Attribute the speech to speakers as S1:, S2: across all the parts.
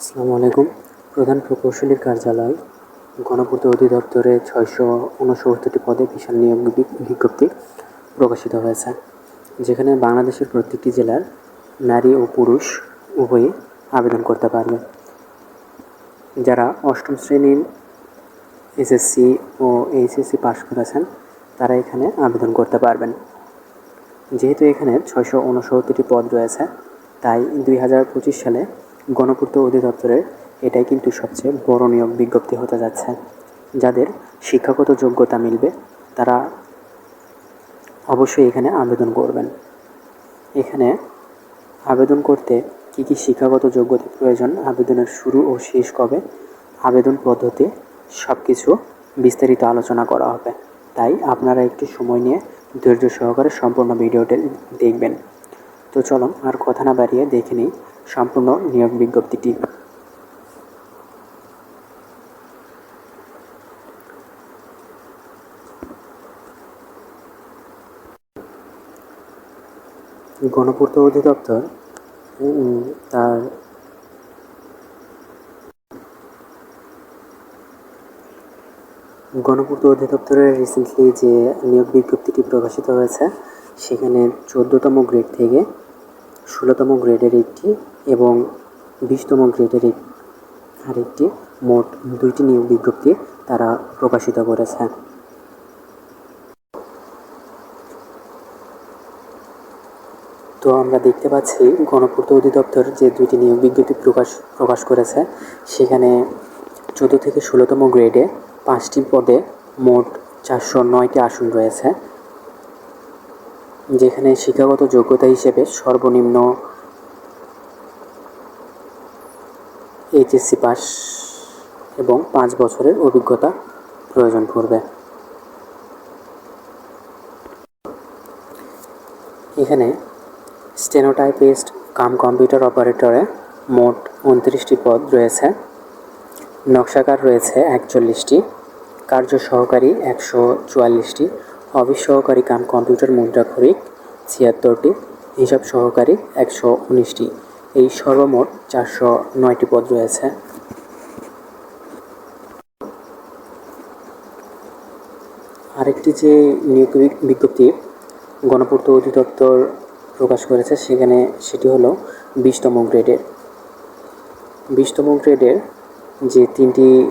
S1: আসসালামু আলাইকুম। প্রধান প্রকৌশলীর কার্যালয়, গণপূর্ত অধিদপ্তরে ছয়শো উনসত্তরটি পদে বিশাল নিয়োগ বিজ্ঞপ্তি প্রকাশিত হয়েছে, যেখানে বাংলাদেশের প্রত্যেকটি জেলার নারী ও পুরুষ উভয়ে আবেদন করতে পারবে। যারা অষ্টম শ্রেণির এসএসসি ও এইচএসসি পাশ করেছেন, তারা এখানে আবেদন করতে পারবেন। যেহেতু এখানে ছয়শো উনসত্তরটি পদ রয়েছে, তাই দুই হাজার পঁচিশ সালে গণপূর্ত অধিদপ্তরের এটাই কিন্তু সবচেয়ে বড় নিয়োগ বিজ্ঞপ্তি হতে যাচ্ছে। যাদের শিক্ষাগত যোগ্যতা মিলবে, তারা অবশ্যই এখানে আবেদন করবেন। এখানে আবেদন করতে কী কী শিক্ষাগত যোগ্যতা প্রয়োজন, আবেদনের শুরু ও শেষ কবে, আবেদন পদ্ধতি সব কিছু বিস্তারিত আলোচনা করা হবে। তাই আপনারা একটু সময় নিয়ে ধৈর্য সহকারে সম্পূর্ণ ভিডিওটি দেখবেন। তো চলো আর কথা না বাড়িয়ে দেখে নিই সম্পূর্ণ নিয়োগ বিজ্ঞপ্তিটি। গণপূর্ত অধিদপ্তর তার গণপূর্ত অধিদপ্তরের রিসেন্টলি যে নিয়োগ বিজ্ঞপ্তিটি প্রকাশিত হয়েছে, সেখানে চোদ্দতম গ্রেড থেকে ষোলোতম গ্রেডের একটি এবং বিশতম গ্রেডের আরেকটি মোট দুইটি নিয়োগ বিজ্ঞপ্তি তারা প্রকাশিত করেছে। তো আমরা দেখতে পাচ্ছি গণপূর্ত অধিদপ্তর যে দুইটি নিয়োগ বিজ্ঞপ্তি প্রকাশ প্রকাশ করেছে, সেখানে চোদ্দ থেকে ষোলোতম গ্রেডে পাঁচটি পদে মোট চারশো নয়টি আসন রয়েছে। যেখানে শিক্ষাগত যোগ্যতা হিসেবে সর্বনিম্ন এইচএসসি পাস এবং পাঁচ বছরের অভিজ্ঞতা প্রয়োজন পড়বে। এখানে স্টেনোটাইপিস্ট কাম কম্পিউটার অপারেটরে মোট উনত্রিশটি পদ রয়েছে। নকশাকার রয়েছে একচল্লিশটি, কার্য সহকারী একশো চুয়াল্লিশটি অফিস সহকারী কাম কম্পিউটার মুদ্রাক্ষরিক ছিয়াত্তরটি, হিসাব সহকারী একশো উনিশটি। এই সর্বমোট চারশো নয়টি পদ রয়েছে। আরেকটি যে নিয়োগ বিজ্ঞপ্তি গণপূর্ত অধিদপ্তর প্রকাশ করেছে, সেখানে সেটি হলো বিশতম গ্রেডের। বিশতম গ্রেডের যে তিনটি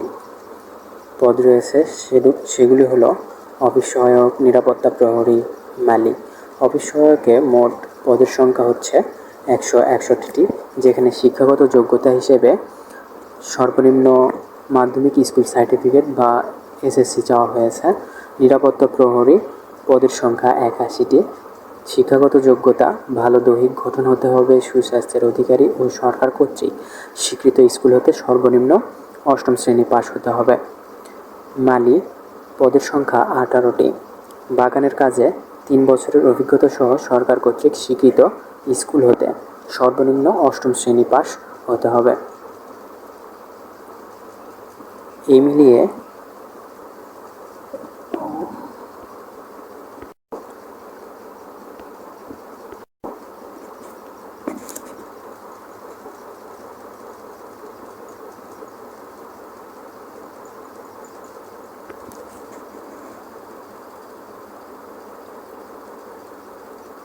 S1: পদ রয়েছে সেগু- সেগুলি হলো অফিস সহায়ক নিরাপত্তা প্রহরী মালিক। অফিস মোট পদের সংখ্যা হচ্ছে একশো একষট্টিটি, যেখানে শিক্ষাগত যোগ্যতা হিসেবে সর্বনিম্ন মাধ্যমিক স্কুল সার্টিফিকেট বা এসএসসি চাওয়া হয়েছে। নিরাপত্তা প্রহরী পদের সংখ্যা একাশিটি। শিক্ষাগত যোগ্যতা, ভালো দৈহিক গঠন হতে হবে সুস্বাস্থ্যের অধিকারী ও সরকার কর্তৃক। স্বীকৃত স্কুল হতে সর্বনিম্ন অষ্টম শ্রেণি পাশ হতে হবে। মালি পদের সংখ্যা আঠারোটি। বাগানের কাজে তিন বছরের অভিজ্ঞতা সহ সরকার কর্তৃক স্বীকৃত স্কুল হতে সর্বনিম্ন অষ্টম শ্রেণি পাশ হতে হবে। এই মিলিয়ে